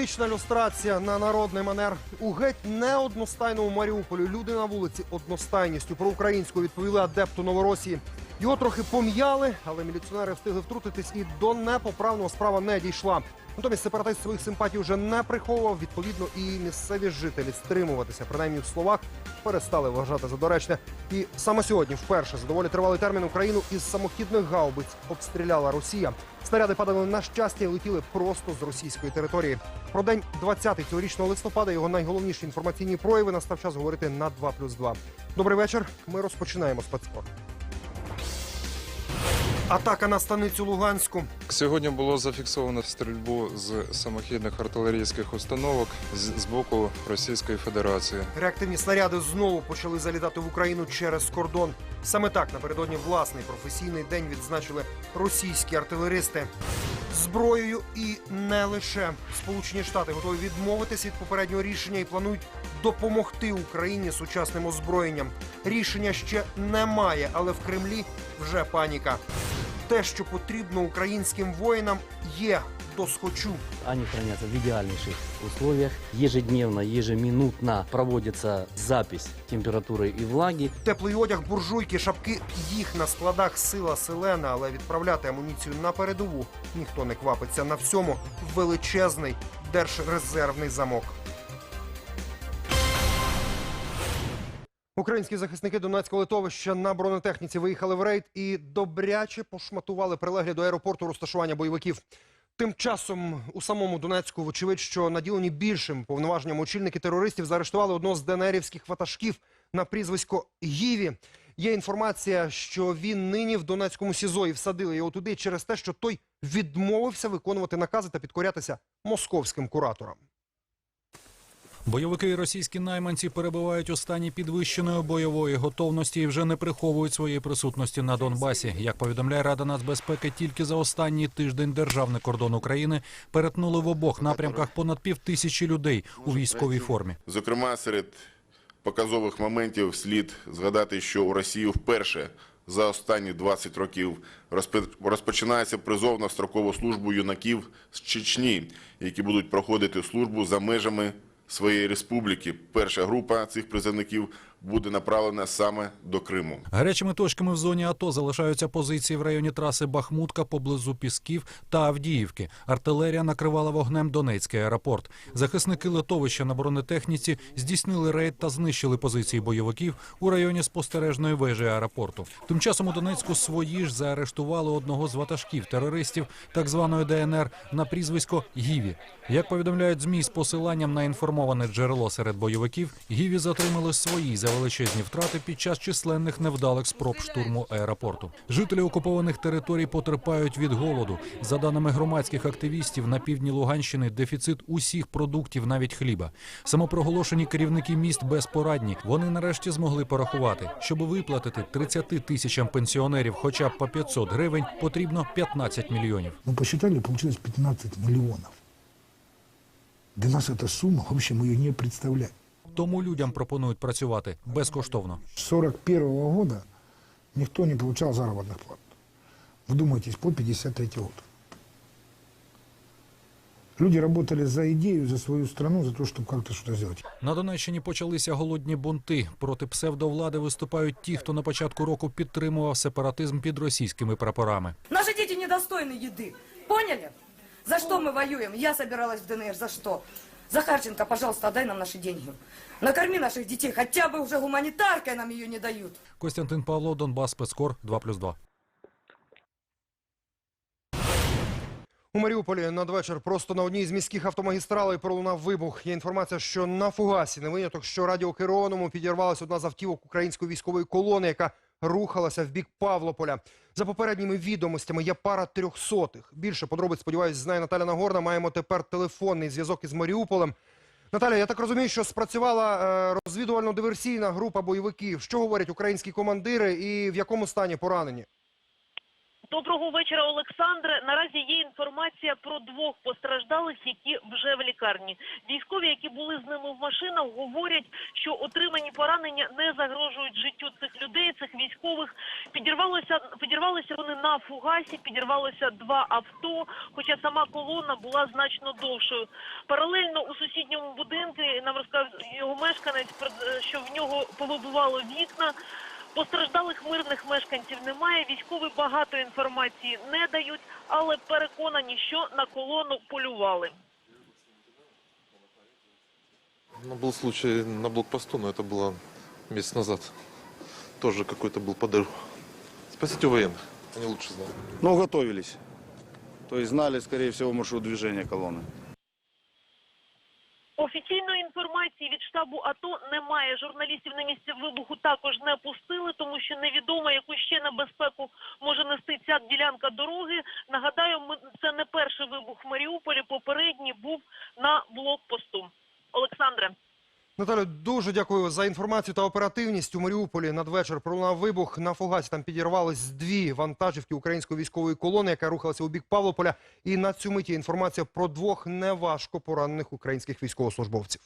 Патріотична люстрація на народний манер у геть неодностайному Маріуполі. Люди на вулиці одностайністю проукраїнською відповіли адепту Новоросії. Його трохи пом'яли, але міліціонери встигли втрутитись і до непоправного справа не дійшла. Натомість сепаратист своїх симпатій вже не приховував. Відповідно, і місцеві жителі стримуватися, принаймні в словах, перестали вважати за доречне. І саме сьогодні, вперше, за доволі тривалий термін Україну із самохідних гаубиць обстріляла Росія. Снаряди падали на щастя і летіли просто з російської території. Про день 20 цьогорічного листопада його найголовніші інформаційні прояви настав час говорити на 2 плюс 2. Добрий вечір. Ми розпочинаємо спецспорт. Атака на станицю Луганську. Сьогодні було зафіксовано стрільбу з самохідних артилерійських установок з, з боку Російської Федерації. Реактивні снаряди знову почали залітати в Україну через кордон. Саме так напередодні власний професійний день відзначили російські артилеристи. Зброєю і не лише Сполучені Штати готові відмовитись від попереднього рішення і планують допомогти Україні сучасним озброєнням. Рішення ще немає, але в Кремлі вже паніка. Те, що потрібно українським воїнам, є досхочу. Они хранятся в идеальнейших условиях. Ежедневно, ежеминутно проводится запись температуры и влаги. Теплий одяг, буржуйки, шапки їх на складах сила селена, але відправляти амуніцію на передову ніхто не квапиться. На всьому величезний держрезервний замок. Українські захисники Донецького литовища на бронетехніці виїхали в рейд і добряче пошматували прилеглі до аеропорту розташування бойовиків. Тим часом у самому Донецьку, вочевидь, що наділені більшим повноваженням очільники терористів заарештували одного з денерівських ватажків на прізвисько Гіві. Є інформація, що він нині в Донецькому СІЗО і всадили його туди через те, що той відмовився виконувати накази та підкорятися московським кураторам. Бойовики і російські найманці перебувають у стані підвищеної бойової готовності і вже не приховують своєї присутності на Донбасі. Як повідомляє Рада нацбезпеки, тільки за останній тиждень державний кордон України перетнули в обох напрямках понад пів тисячі людей у військовій формі. Зокрема, серед показових моментів слід згадати, що у Росії вперше за останні 20 років розпочинається призов на строкову службу юнаків з Чечні, які будуть проходити службу за межами своєї республіки. Перша група цих призовників буде направлена саме до Криму. Гарячими точками в зоні АТО залишаються позиції в районі траси Бахмутка поблизу Пісків та Авдіївки. Артилерія накривала вогнем Донецький аеропорт. Захисники литовища на бронетехніці здійснили рейд та знищили позиції бойовиків у районі спостережної вежі аеропорту. Тим часом у Донецьку свої ж заарештували одного з ватажків терористів так званої ДНР на прізвисько Гіві. Як повідомляють змі з посиланням на інформоване джерело серед бойовиків, Гіві затримали свої за величезні втрати під час численних невдалих спроб штурму аеропорту. Жителі окупованих територій потерпають від голоду. За даними громадських активістів, на півдні Луганщини дефіцит усіх продуктів, навіть хліба. Самопроголошені керівники міст безпорадні. Вони нарешті змогли порахувати, щоб виплатити 30 тисячам пенсіонерів, хоча б по 500 гривень, потрібно 15 мільйонів. Мы посчитали, получилось 15 миллионов. Для нас эта сумма, вообще мы ее не представляем. Тому людям пропонують працювати безкоштовно. С 41 года никто не получал заработных плат. Вдумайтесь, по 53 год. Люди работали за идею, за свою страну, за то, чтобы как-то что-то сделать. На Донеччині почалися голодні бунти. Проти псевдовлади виступають ті, хто на початку року підтримував сепаратизм під російськими прапорами. Наши дети недостойны еды. Поняли? За что мы воюем? Я собиралась в ДНР. За что? Захарченко, пожалуйста, отдай нам наши деньги. Накорми наших детей. Хотя бы уже гуманитаркой нам ее не дают. Костянтин Павло, Донбас, спецкор 2+,2. У Маріуполі надвечір просто на одній з міських автомагістралей пролунав вибух. Є інформація, що на фугасі не виняток, що радіокерованому підірвалася одна з автівок української військової колони, яка рухалася в бік Павлополя. За попередніми відомостями є пара трьохсотих. Більше подробиць, сподіваюсь, знає Наталя Нагорна. Маємо тепер телефонний зв'язок із Маріуполем. Наталя, я так розумію, що спрацювала е, розвідувально-диверсійна група бойовиків. Що говорять українські командири і в якому стані поранені? Доброго вечора, Олександре. Наразі є інформація про двох постраждалих, які вже в лікарні. Військові, які були з ними в машинах, говорять, що отримані поранення не загрожують життю цих людей, цих військових. Підірвалося, підірвалися вони на фугасі, підірвалося два авто, хоча сама колона була значно довшою. Паралельно у сусідньому будинку нам розказав його мешканець, про- що в нього повибивало вікна. Постраждалих мирних мешканців немає. Військові багато інформації не дають, але переконані, що на колону полювали. Ну, был случай на блокпосту, но это было месяц назад. Тоже какой-то был подрыв. Спросите у военных, они лучше знают. Ну, готовились. То есть знали, скорее всего, маршрут движения колонны. Офіційної інформації від штабу АТО немає. Журналістів на місці вибуху також не пустили, тому що невідомо, яку ще небезпеку може нести ця ділянка дороги. Нагадаю, це не перший вибух в Маріуполі. Попередній був на блокпосту. Олександре. Наталю, дуже дякую за інформацію та оперативність. У Маріуполі надвечір пролунав вибух. На фугасі там підірвались дві вантажівки української військової колони, яка рухалася у бік Павлополя. І на цю миті інформація про двох неважко поранених українських військовослужбовців.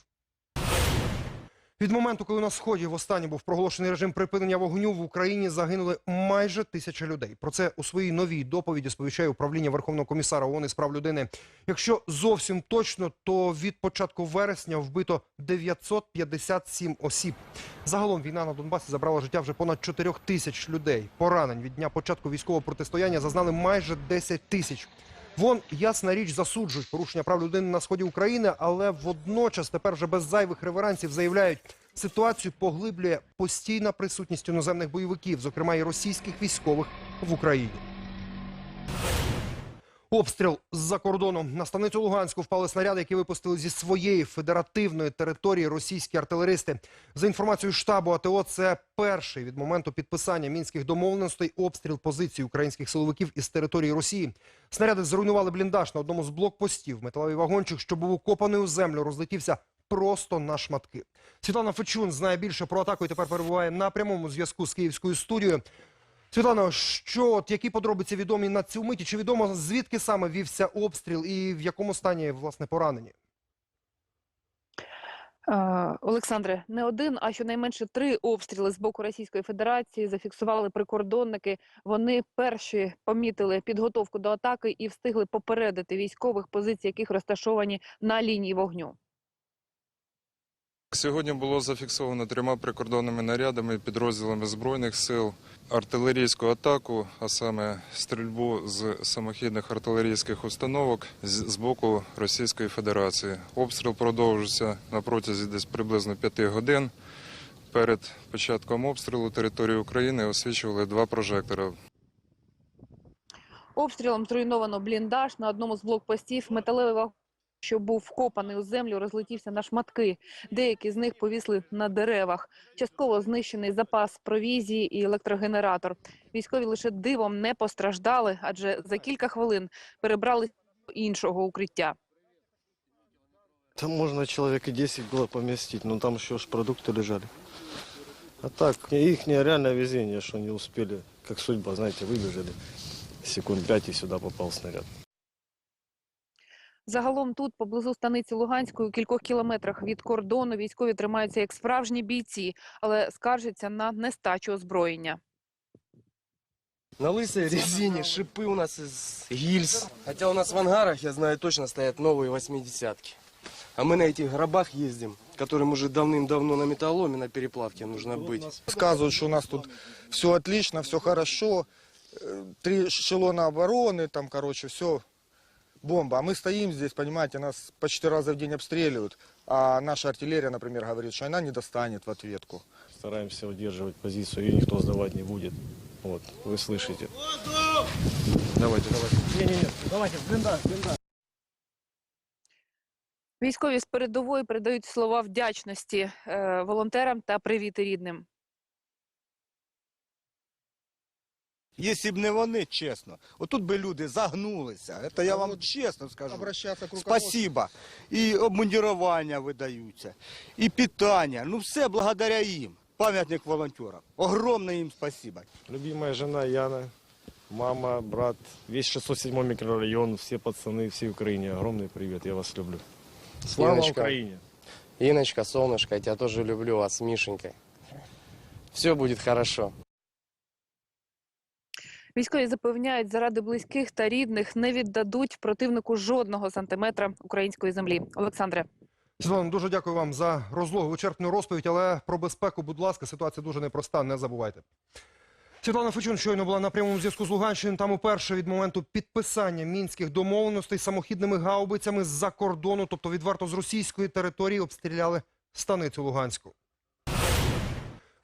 Від моменту, коли на сході востаннє був проголошений режим припинення вогню, в Україні загинули майже тисяча людей. Про це у своїй новій доповіді сповіщає управління Верховного комісара ООН із прав людини. Якщо зовсім точно, то від початку вересня вбито 957 осіб. Загалом війна на Донбасі забрала життя вже понад 4 тисяч людей. Поранень від дня початку військового протистояння зазнали майже 10 тисяч. Вон, ясна річ, засуджують порушення прав людини на сході України, але водночас тепер вже без зайвих реверансів заявляють, ситуацію поглиблює постійна присутність іноземних бойовиків, зокрема і російських військових в Україні. Обстріл з-за кордону. На станицю Луганську впали снаряди, які випустили зі своєї федеративної території російські артилеристи. За інформацією штабу АТО, це перший від моменту підписання мінських домовленостей обстріл позицій українських силовиків із території Росії. Снаряди зруйнували бліндаж на одному з блокпостів. Металевий вагончик, що був укопаний у землю, розлетівся просто на шматки. Світлана Фечун знає більше про атаку і тепер перебуває на прямому зв'язку з київською студією. Світлано, що які подробиці відомі на цю миті? Чи відомо звідки саме вівся обстріл і в якому стані власне поранені? Е, Олександре, не один, а щонайменше три обстріли з боку Російської Федерації зафіксували прикордонники. Вони перші помітили підготовку до атаки і встигли попередити військових, позиції яких розташовані на лінії вогню. Сьогодні було зафіксовано трьома прикордонними нарядами підрозділами Збройних сил артилерійську атаку, а саме стрільбу з самохідних артилерійських установок з боку Російської Федерації. Обстріл продовжився на протязі десь приблизно п'яти годин. Перед початком обстрілу території України освічували два прожектори. Обстрілом зруйновано бліндаж на одному з блокпостів. Металевий вагон, що був вкопаний у землю, розлетівся на шматки. Деякі з них повісли на деревах. Частково знищений запас провізії і електрогенератор. Військові лише дивом не постраждали, адже за кілька хвилин перебрали до іншого укриття. Там можно человек и 10 было поместить, но там еще ж продукты лежали. А так, их реальное везение, что не успели, как судьба, знаете, выбежали. Секунд пять и сюда попал снаряд. Загалом тут, поблизу станиці Луганської, у кількох кілометрах від кордону, військові тримаються як справжні бійці, але скаржаться на нестачу озброєння. На лысой резине шипы у нас из гильз. Хотя у нас в ангарах, я знаю, точно стоят новые восьмидесятки. А мы на этих гробах ездим, которым уже давным-давно на металломе, на переплавке нужно быть. Сказывают, что у нас тут все отлично, все хорошо. э, Три эшелона обороны, там, короче, все бомба. А мы стоим здесь, понимаете, нас по четыре раза в день обстреливают. А наша артиллерия, например, говорит, что она не достанет в ответку. Стараемся удерживать позицию, ее никто сдавать не будет. Вот, вы слышите. Давайте, давайте. Військові з передової передають слова вдячності е, волонтерам та привіти рідним. Якщо б не вони, чесно, отут би люди загнулися. Це я вам чесно скажу. Обращаться к Спасибо. І обмундірування видаються, і питання. Ну все благодаря їм. Пам'ятник волонтерам. Огромне їм спасибо. Любимая жена Яна, мама, брат, весь 607 микрорайон, все пацаны, всей Украине. Огромный привет, я вас люблю. Слава Иночка. Украине! Иночка, солнышко, я тебя тоже люблю, вас с Мишенькой. Все будет хорошо. Військові запевняють, заради близьких та рідних не віддадуть противнику жодного сантиметра української землі. Олександре. Світлана, дуже дякую вам за розлогу вичерпну розповідь, але про безпеку, будь ласка, ситуація дуже непроста, не забувайте. Світлана Фечун щойно була на прямому зв'язку з Луганщини. Там уперше від моменту підписання мінських домовленостей самохідними гаубицями з-за кордону, тобто відверто з російської території, обстріляли станицю Луганську.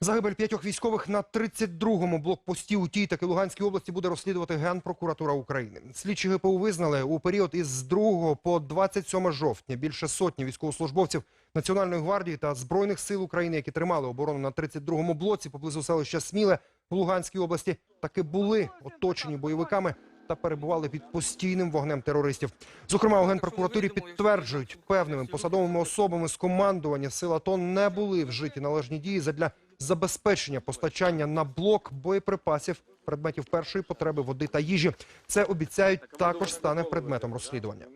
Загибель п'ятьох військових на 32-му блокпості у тій таки Луганській області буде розслідувати Генпрокуратура України. Слідчі ГПУ визнали у період із 2 по 27 жовтня більше сотні військовослужбовців Національної гвардії та Збройних сил України, які тримали оборону на 32-му блоці поблизу селища Сміле в Луганській області, таки були оточені бойовиками та перебували під постійним вогнем терористів. Зокрема, у генпрокуратурі підтверджують, певними посадовими особами з командування сил АТО не були вжиті належні дії задля забезпечення постачання на блок боєприпасів, предметів першої потреби води та їжі. Це обіцяють також стане предметом розслідування.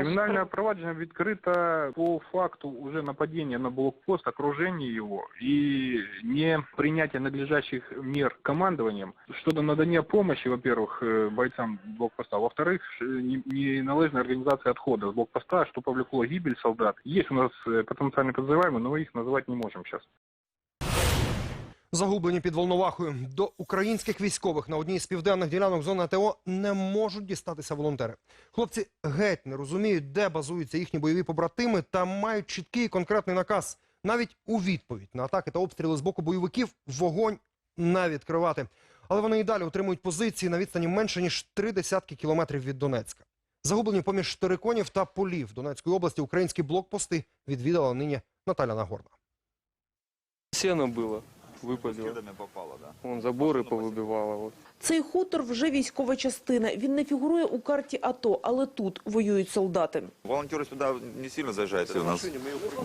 Кримінальне провадження відкрито по факту уже нападения на блокпост, окружения его и не принятия надлежащих мер командованием щодо надання помощи, во-первых, э, бойцам блокпоста, а во-вторых, не- неналежная организация отхода с блокпоста, что повлекло гибель солдат. Есть у нас э, потенциальные подозреваемые, но их назвать не можем сейчас. Загублені під Волновахою. До українських військових на одній з південних ділянок зони АТО не можуть дістатися волонтери. Хлопці геть не розуміють, де базуються їхні бойові побратими, та мають чіткий і конкретний наказ. Навіть у відповідь на атаки та обстріли з боку бойовиків вогонь не відкривати. Але вони і далі утримують позиції на відстані менше ніж три десятки кілометрів від Донецька. Загублені поміж Тереконів та полів Донецької області українські блокпости відвідала нині Наталя Нагорна. Сено было, выпадило. попало, да? Вон заборы повыбивало. Вот. Цей хутор вже військова частина. Він не фігурує у карті АТО, але тут воюють солдати. Волонтеры сюда не сильно заезжают. У нас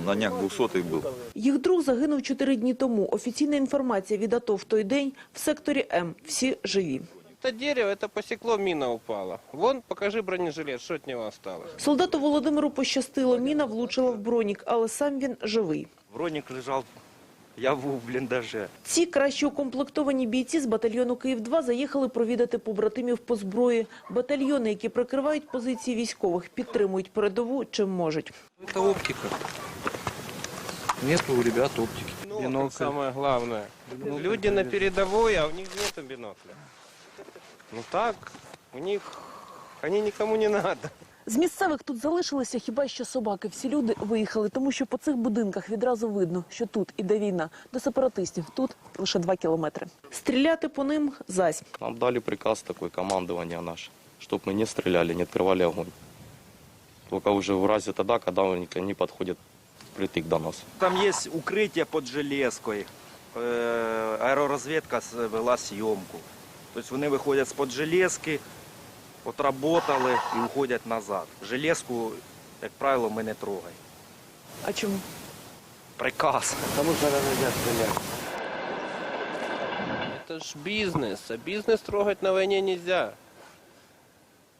на днях 200 был. Їх друг загинув чотири дні тому. Офіційна інформація від АТО в той день в секторі М. Всі живі. Это дерево, это посекло, мина упала. Вон, покажи бронежилет, что от него осталось. Солдату Володимиру пощастило. Міна влучила в бронік, але сам він живий. Броник лежал, я був в блиндаже. Ці краще укомплектовані бійці з батальйону Київ-2 заїхали провідати побратимів по зброї. Батальйони, які прикривають позиції військових, підтримують передову чим можуть. Это оптика. Нет у ребят оптики. Бинокль. Самое главное. Люди на передовой, а у них нет бинокля. Ну так, у них, они никому не надо. З місцевих тут залишилися хіба що собаки. Всі люди виїхали, тому що по цих будинках відразу видно, що тут іде війна. До сепаратистів тут лише два кілометри. Стріляти по ним зась. Нам дали приказ такой, командование наше, чтобы мы не стреляли, не открывали огонь. Только уже в разе тогда, когда они они подходят притык до нас. Там есть укрытие под железкой. Э, Аеророзведка с- вела съемку. То есть вони виходять з-под железки, отработали і уходять назад. Железку, як правило, ми не трогаємо. А чому? Приказ. Кому не можна стріляти. Це ж бізнес, а бізнес трогать на війні не нельзя.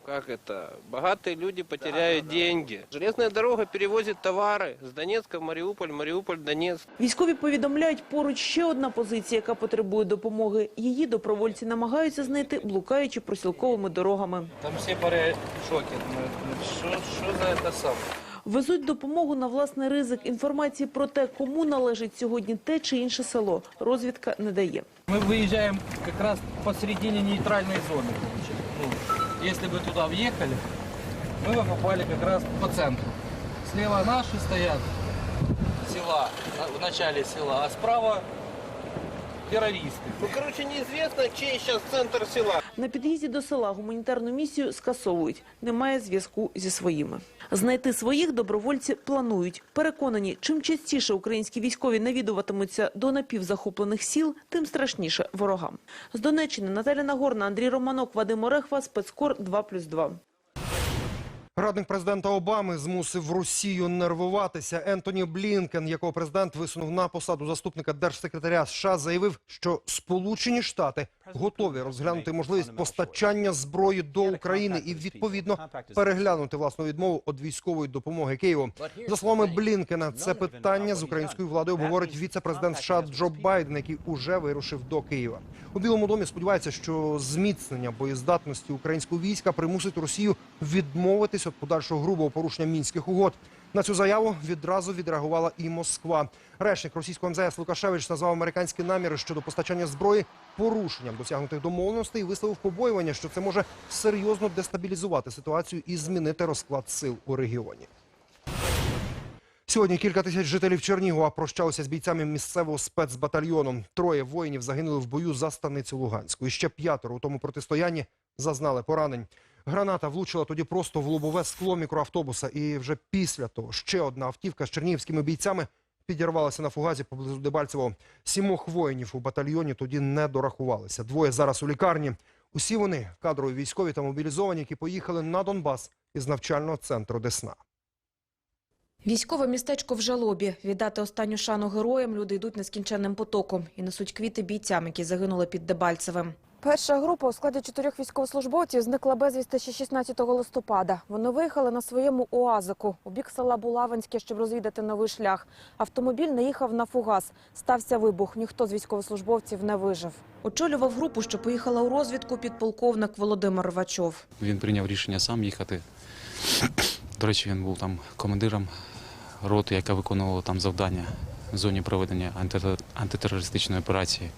Как это? Богатые люди потеряют деньги. Железная дорога перевозит товары с Донецка в Мариуполь, Мариуполь, Донецк. Військові повідомляють, поруч ще одна позиція, яка потребує допомоги. Її добровольці намагаються знайти, блукаючи просілковими дорогами. Там все пари в шоке. Что, что за это сам? Везуть допомогу на власний ризик. Інформації про те, кому належить сьогодні те чи інше село, розвідка не дає. Мы выезжаем как раз посередине нейтральной зоны. получается. Ну, если бы туда въехали, мы бы попали как раз по центру. Слева наши стоят, села, а, в начале села, а справа террористы. Ну, короче, неизвестно, чей сейчас центр села. На під'їзді до села гуманітарну місію скасовують. Немає зв'язку зі своїми. Знайти своїх добровольці планують. Переконані, чим частіше українські військові навідуватимуться до напівзахоплених сіл, тим страшніше ворогам. З Донеччини Наталя Нагорна, Андрій Романок, Вадим Орехва, Спецкор 2+,2. Радник президента Обами змусив Росію нервуватися. Ентоні Блінкен, якого президент висунув на посаду заступника держсекретаря США, заявив, що Сполучені Штати готові розглянути можливість постачання зброї до України і відповідно переглянути власну відмову від військової допомоги Києву. За словами Блінкена, це питання з українською владою обговорить віце-президент США Джо Байден, який уже вирушив до Києва. У Білому домі сподіваються, що зміцнення боєздатності українського війська примусить Росію відмовитись від подальшого грубого порушення мінських угод. На цю заяву відразу відреагувала і Москва. Речник російського МЗС Лукашевич назвав американські наміри щодо постачання зброї порушенням досягнутих домовленостей і висловив побоювання, що це може серйозно дестабілізувати ситуацію і змінити розклад сил у регіоні. Сьогодні кілька тисяч жителів Чернігова прощалися з бійцями місцевого спецбатальйону. Троє воїнів загинули в бою за станицю Луганську. І ще п'ятеро у тому протистоянні зазнали поранень. Граната влучила тоді просто в лобове скло мікроавтобуса. І вже після того ще одна автівка з чернігівськими бійцями підірвалася на фугазі поблизу Дебальцевого. Сімох воїнів у батальйоні тоді не дорахувалися. Двоє зараз у лікарні. Усі вони кадрові військові та мобілізовані, які поїхали на Донбас із навчального центру Десна. Військове містечко в жалобі. Віддати останню шану героям люди йдуть нескінченним потоком і несуть квіти бійцям, які загинули під Дебальцевим. Перша група у складі чотирьох військовослужбовців зникла безвісти ще 16 листопада. Вони виїхали на своєму УАЗику у бік села Булавинське, щоб розвідати новий шлях. Автомобіль наїхав на фугас. Стався вибух. Ніхто з військовослужбовців не вижив. Очолював групу, що поїхала у розвідку підполковник Володимир Рвачов. Він прийняв рішення сам їхати. До речі, він був там командиром роти, яка виконувала там завдання в зоні проведення анти- антитерористичної операції.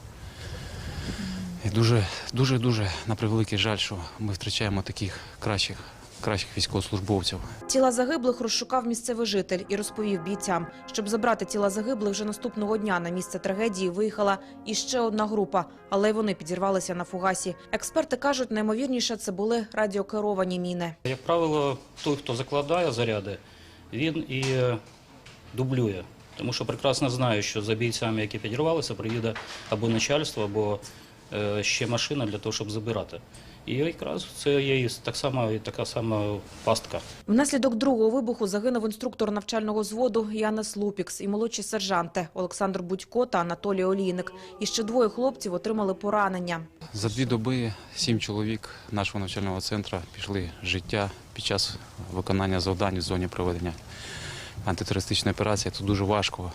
І дуже, дуже, дуже на превеликий жаль, що ми втрачаємо таких кращих, кращих військовослужбовців. Тіла загиблих розшукав місцевий житель і розповів бійцям. Щоб забрати тіла загиблих, вже наступного дня на місце трагедії виїхала іще одна група, але й вони підірвалися на фугасі. Експерти кажуть, наймовірніше це були радіокеровані міни. Як правило, той, хто закладає заряди, він і е, дублює. Тому що прекрасно знає, що за бійцями, які підірвалися, приїде або начальство, або ще машина для того, щоб забирати. І якраз це є так само, і така сама пастка. Внаслідок другого вибуху загинув інструктор навчального взводу Янес Лупікс і молодші сержанти Олександр Будько та Анатолій Олійник. І ще двоє хлопців отримали поранення. За дві доби сім чоловік нашого навчального центру пішли з життя під час виконання завдань в зоні проведення антитерористичної операції. Це дуже важко.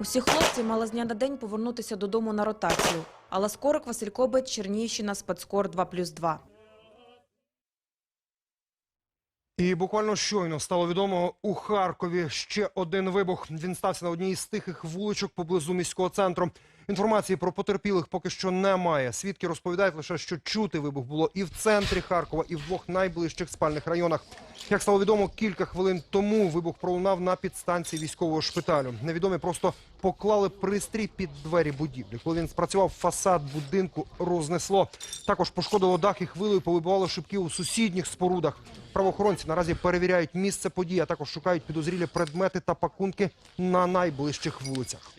Усі хлопці мали з дня на день повернутися додому на ротацію. Але Скорик, Василь Кобець, Чернігівщина, спецкор 2+,2. І буквально щойно стало відомо у Харкові ще один вибух. Він стався на одній із тихих вуличок поблизу міського центру. Інформації про потерпілих поки що немає. Свідки розповідають лише, що чути вибух було і в центрі Харкова, і в двох найближчих спальних районах. Як стало відомо, кілька хвилин тому вибух пролунав на підстанції військового шпиталю. Невідомі просто поклали пристрій під двері будівлі. Коли він спрацював, фасад будинку рознесло. Також пошкодило дах і хвилею повибивало шибки у сусідніх спорудах. Правоохоронці наразі перевіряють місце події, а також шукають підозрілі предмети та пакунки на найближчих вулицях.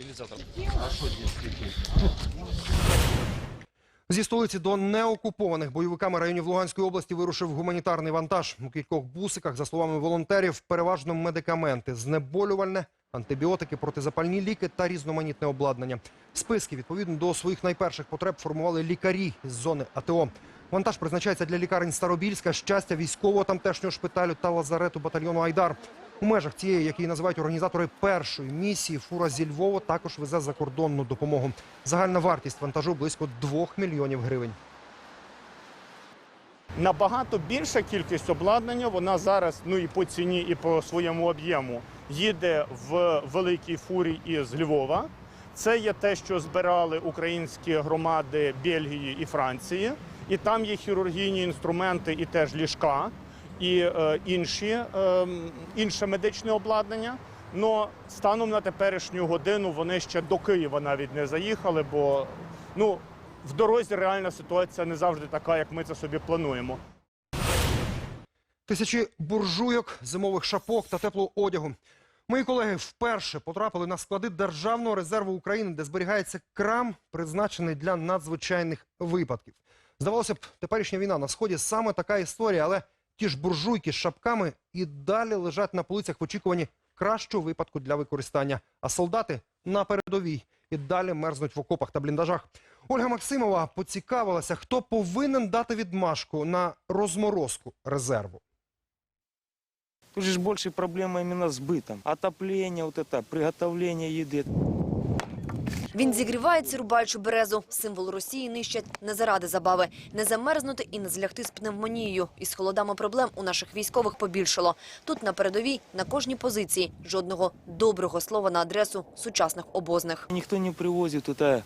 Зі столиці до неокупованих бойовиками районів Луганської області вирушив гуманітарний вантаж. У кількох бусиках, за словами волонтерів, переважно медикаменти, знеболювальне, антибіотики, протизапальні ліки та різноманітне обладнання. Списки відповідно до своїх найперших потреб формували лікарі з зони АТО. Вантаж призначається для лікарень Старобільська, щастя, військового тамтешнього шпиталю та лазарету батальйону Айдар. У межах цієї, як її називають організатори першої місії, фура зі Львова також везе закордонну допомогу. Загальна вартість вантажу близько 2 мільйонів гривень. Набагато більша кількість обладнання, вона зараз, ну і по ціні, і по своєму об'єму, їде в великій фурі із Львова. Це є те, що збирали українські громади Бельгії і Франції. І там є хірургійні інструменти і теж ліжка, і е, інші, е, інше медичне обладнання. Но станом на теперішню годину вони ще до Києва навіть не заїхали, бо ну, в дорозі реальна ситуація не завжди така, як ми це собі плануємо. Тисячі буржуйок, зимових шапок та теплого одягу. Мої колеги вперше потрапили на склади Державного резерву України, де зберігається крам, призначений для надзвичайних випадків. Здавалося б, теперішня війна на сході саме така історія, але ті ж буржуйки з шапками і далі лежать на полицях в очікуванні кращого випадку для використання. А солдати на передовій і далі мерзнуть в окопах та бліндажах. Ольга Максимова поцікавилася, хто повинен дати відмашку на розморозку резерву. Тут же ж больше проблема именно с бытом. Отопление, вот это, приготовление еды. Він зігрівається, рубаючи березу. Символ Росії нищать не заради забави. Не замерзнути і не злягти з пневмонією. Із холодами проблем у наших військових побільшало. Тут на передовій, на кожній позиції, жодного доброго слова на адресу сучасних обозних. Никто не привозит это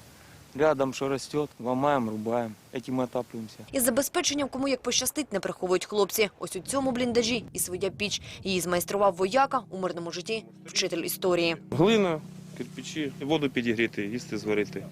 рядом, что растет. Ломаем, рубаем. Этим и отапливаемся. Із забезпеченням кому як пощастить, не приховують хлопці. Ось у цьому бліндажі і своя піч. Її змайстрував вояка у мирному житті, вчитель історії. Глина, кирпичі, воду підігріти, їсти зварити,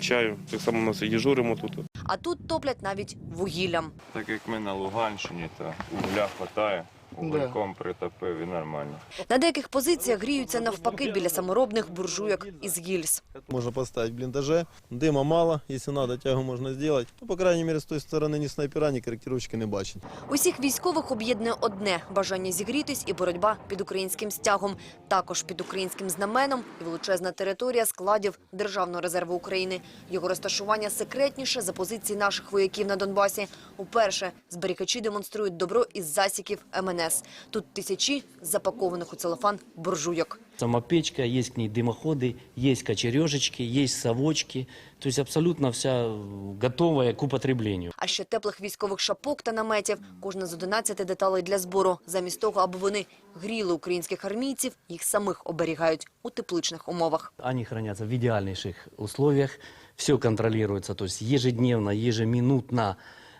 чаю. Так само у нас і дежуримо тут. А тут топлять навіть вугіллям. Так як ми на Луганщині, то угля хватає, угольком притопив і нормально. На деяких позиціях гріються навпаки біля саморобних буржуйок із гільз. Можно поставить в блиндаже. Дыма мало, если надо, тягу можно сделать. Ну, по крайней мере, с той стороны ни снайпера, ни корректировщика не бачить. Усіх військових об'єднує одне – бажання зігрітись і боротьба під українським стягом. Також під українським знаменом і величезна територія складів Державного резерву України. Його розташування секретніше за позиції наших вояків на Донбасі. Уперше зберігачі демонструють добро із засіків МНС. Тут тисячі запакованих у целофан буржуйок. Сама печка, есть к ней дымоходы, есть кочережечки, есть совочки. То есть абсолютно вся э, готовая к употреблению. А ще теплих військових шапок та наметів. Кожна з 11 деталей для збору. Замість того, аби вони гріли українських армійців, їх самих оберігають у тепличних умовах. Они хранятся в идеальнейших условиях. Все контролируется, то есть ежедневно, ежеминутно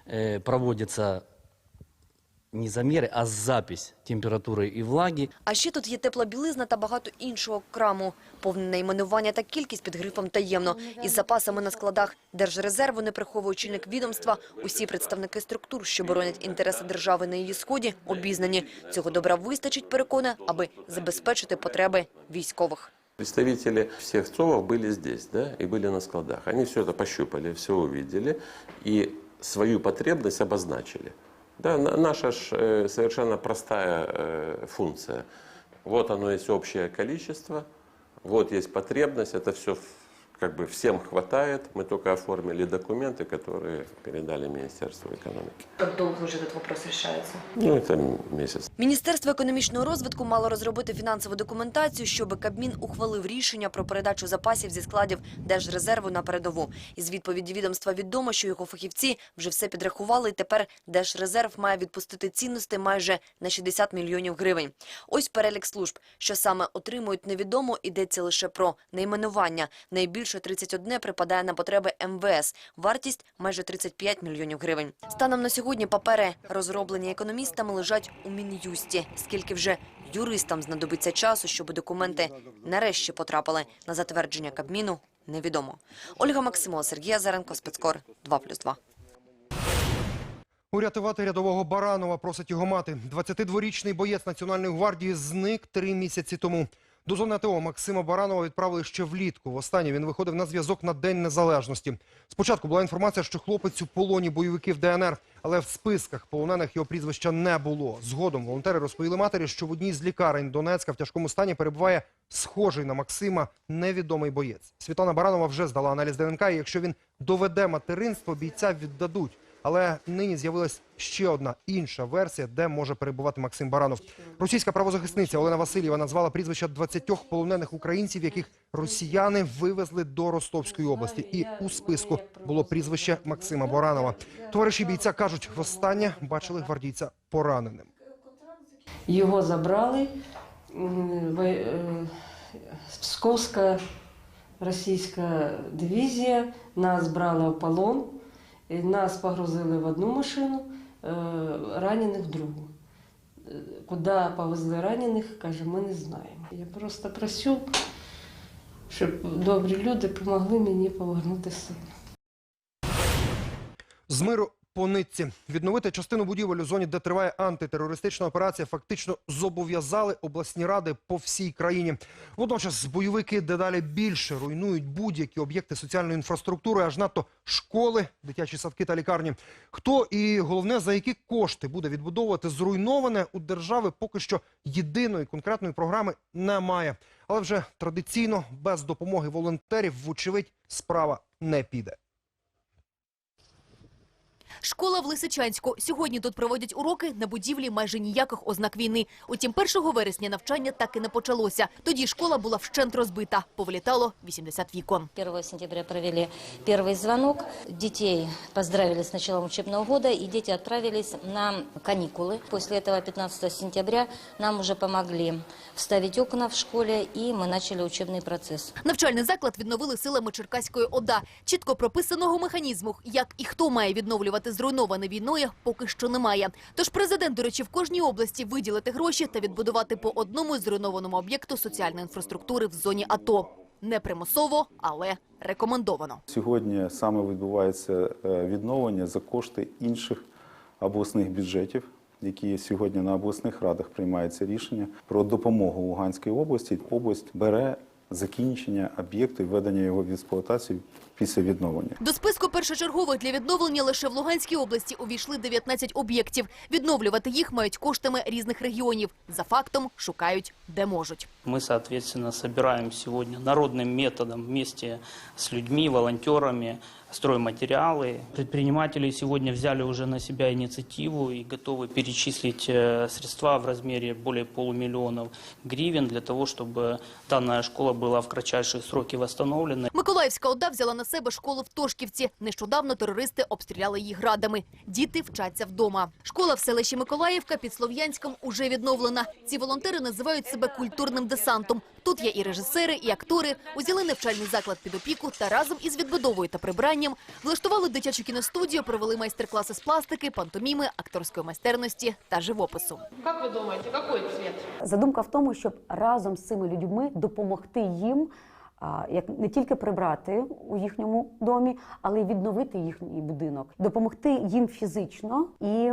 э, проводятся не замеры, а запись температуры и влаги. А ще тут є тепла білизна та багато іншого краму. Повне найменування та кількість під грифом таємно. Із запасами на складах Держрезерву не приховує очільник відомства. Усі представники структур, що боронять інтереси держави на її сході, обізнані. Цього добра вистачить, переконує, аби забезпечити потреби військових. Представители всех ЦОВов были здесь, да, и были на складах. Они все это пощупали, все увидели и свою потребность обозначили. Да, на- наша ж э, совершенно простая э, функция. Вот оно есть общее количество, вот есть потребность, это все как бы всем хватает. Мы только оформили документы, которые передали Министерству экономики. Як довго вже этот вопрос рішається? Ну, это месяц. Міністерство економічного розвитку мало розробити фінансову документацію, щоб Кабмін ухвалив рішення про передачу запасів зі складів Держрезерву на передову. Із відповіді відомства відомо, що його фахівці вже все підрахували, і тепер Держрезерв має відпустити цінності майже на 60 мільйонів гривень. Ось перелік служб, що саме отримують невідомо, йдеться лише про найменування. Найбільше 31 припадає на потреби МВС. Вартість майже 35 мільйонів гривень. Станом на сьогодні папери, розроблені економістами, лежать у Мін'юсті. Скільки вже юристам знадобиться часу, щоб документи нарешті потрапили на затвердження Кабміну, невідомо. Ольга Максимова, Сергій Азаренко, Спецкор 2+,2. Урятувати рядового Баранова просить його мати. 22-річний боєць Національної гвардії зник три місяці тому. До зони АТО Максима Баранова відправили ще влітку. Востаннє він виходив на зв'язок на День Незалежності. Спочатку була інформація, що хлопець у полоні бойовиків ДНР, але в списках полонених його прізвища не було. Згодом волонтери розповіли матері, що в одній з лікарень Донецька в тяжкому стані перебуває схожий на Максима невідомий боєць. Світлана Баранова вже здала аналіз ДНК, і якщо він доведе материнство, бійця віддадуть. Але нині з'явилась ще одна інша версія, де може перебувати Максим Баранов. Російська правозахисниця Олена Васильєва назвала прізвища 20 полонених українців, яких росіяни вивезли до Ростовської області. І у списку було прізвище Максима Баранова. Товариші бійця кажуть, востаннє бачили гвардійця пораненим. Його забрали. е, Псковська російська дивізія нас брала в полон. Нас погрузили в одну машину, е, ранених в другу. Е, Куди повезли ранених, каже, ми не знаємо. Я просто просю, щоб добрі люди допомогли мені повернути сина. З миру по нитці. Відновити частину будівель у зоні, де триває антитерористична операція, фактично зобов'язали обласні ради по всій країні. Водночас бойовики дедалі більше руйнують будь-які об'єкти соціальної інфраструктури, аж надто школи, дитячі садки та лікарні. Хто і головне за які кошти буде відбудовувати зруйноване у держави, поки що єдиної конкретної програми немає. Але вже традиційно без допомоги волонтерів, вочевидь, справа не піде. Школа в Лисичанську. Сьогодні тут проводять уроки на будівлі майже ніяких ознак війни. Утім, 1 вересня навчання так і не почалося. Тоді школа була вщент розбита. Повилітало 80 вікон. 1 сентября провели первый звонок. Детей поздравили с началом учебного года, и дети отправились на каникулы. После этого 15 сентября нам уже помогли вставить окна в школе, и мы начали учебный процесс. Навчальний заклад відновили силами Черкаської ОДА. Чітко прописаного механізму, як і хто має відновлювати зруйноване війною, поки що немає. Тож президент, до речі, в кожній області виділити гроші та відбудувати по одному зруйнованому об'єкту соціальної інфраструктури в зоні АТО. Не примусово, але рекомендовано. Сьогодні саме відбувається е, відновлення за кошти інших обласних бюджетів, які сьогодні на обласних радах приймаються рішення про допомогу Луганській області. Область бере закінчення об'єкту і введення його в експлуатацію після відновлення. До списку першочергових для відновлення лише в Луганській області увійшли 19 об'єктів. Відновлювати їх мають коштами різних регіонів. За фактом шукають, де можуть. Мы, соответственно, собираем сегодня народным методом вместе с людьми, волонтерами, стройматериалы. Предприниматели сегодня взяли уже на себя инициативу и готовы перечислить э, средства в размере более полумиллионов гривен для того, чтобы данная школа была в кратчайшие сроки восстановлена. Миколаївська ОДА взяла на себе школу в Тошківці. Нещодавно терористи обстріляли її градами. Діти вчаться вдома. Школа в селищі Миколаївка під Слов'янськом уже відновлена. Ці волонтери називають себе культурним десантом. Тут є і режисери, і актори. Узяли навчальний заклад під опіку та разом із відбудовою та прибранням влаштували дитячу кіностудію, провели майстер-класи з пластики, пантоміми, акторської майстерності та живопису. Як ви думаєте, який цвіт? Задумка в тому, щоб разом з цими людьми допомогти їм. Як не тільки прибрати у їхньому домі, але й відновити їхній будинок, допомогти їм фізично і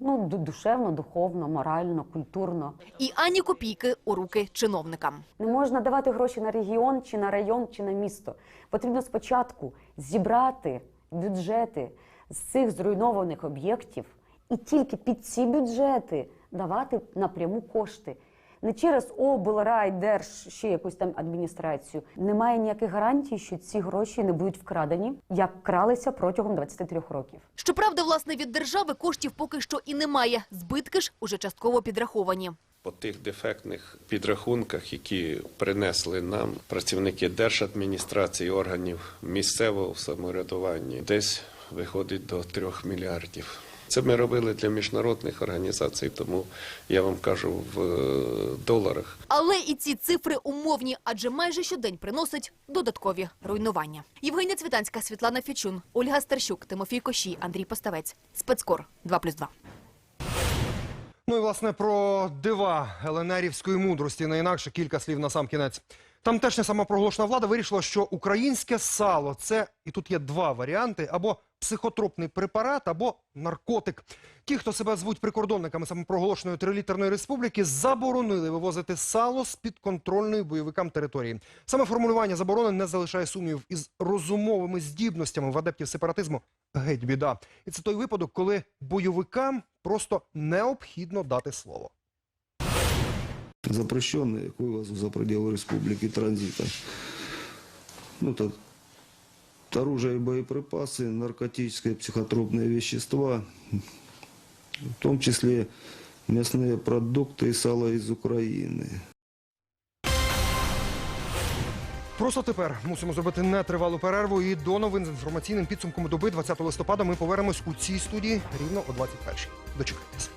ну душевно, духовно, морально, культурно. І ані копійки у руки чиновникам. Не можна давати гроші на регіон, чи на район, чи на місто. Потрібно спочатку зібрати бюджети з цих зруйнованих об'єктів і тільки під ці бюджети давати напряму кошти. Не через облрай, держ, ще якусь там адміністрацію. Немає ніяких гарантій, що ці гроші не будуть вкрадені, як кралися протягом 23 років. Щоправда, власне, від держави коштів поки що і немає. Збитки ж уже частково підраховані. По тих дефектних підрахунках, які принесли нам працівники держадміністрації, органів місцевого самоврядування, десь виходить до трьох мільярдів. Це ми робили для міжнародних організацій, тому я вам кажу в е, доларах. Але і ці цифри умовні, адже майже щодень приносить додаткові руйнування. Євгенія Цвітанська, Світлана Фічун, Ольга Старщук, Тимофій Кощій, Андрій Поставець. Спецкор 2+,2. Ну і власне про дива еленерівської мудрості, не інакше кілька слів на сам кінець. Тамтешня самопроголошена влада вирішила, що українське сало це і тут є два варіанти: або психотропний препарат, або наркотик. Ті, хто себе звуть прикордонниками самопроголошеної трилітерної республіки, заборонили вивозити сало з підконтрольної бойовикам території. Саме формулювання заборони не залишає сумнівів із розумовими здібностями в адептів сепаратизму. Геть біда. І це той випадок, коли бойовикам просто необхідно дати слово запрещенные к вывозу за пределы республики транзита. Ну, так, оружие и боеприпасы, наркотические психотропные вещества, в том числе мясные продукты и сало из Украины. Просто тепер мусимо зробити нетривалу перерву і до новин з інформаційним підсумком доби 20 листопада ми повернемось у цій студії рівно о 21-й. Дочекайтесь.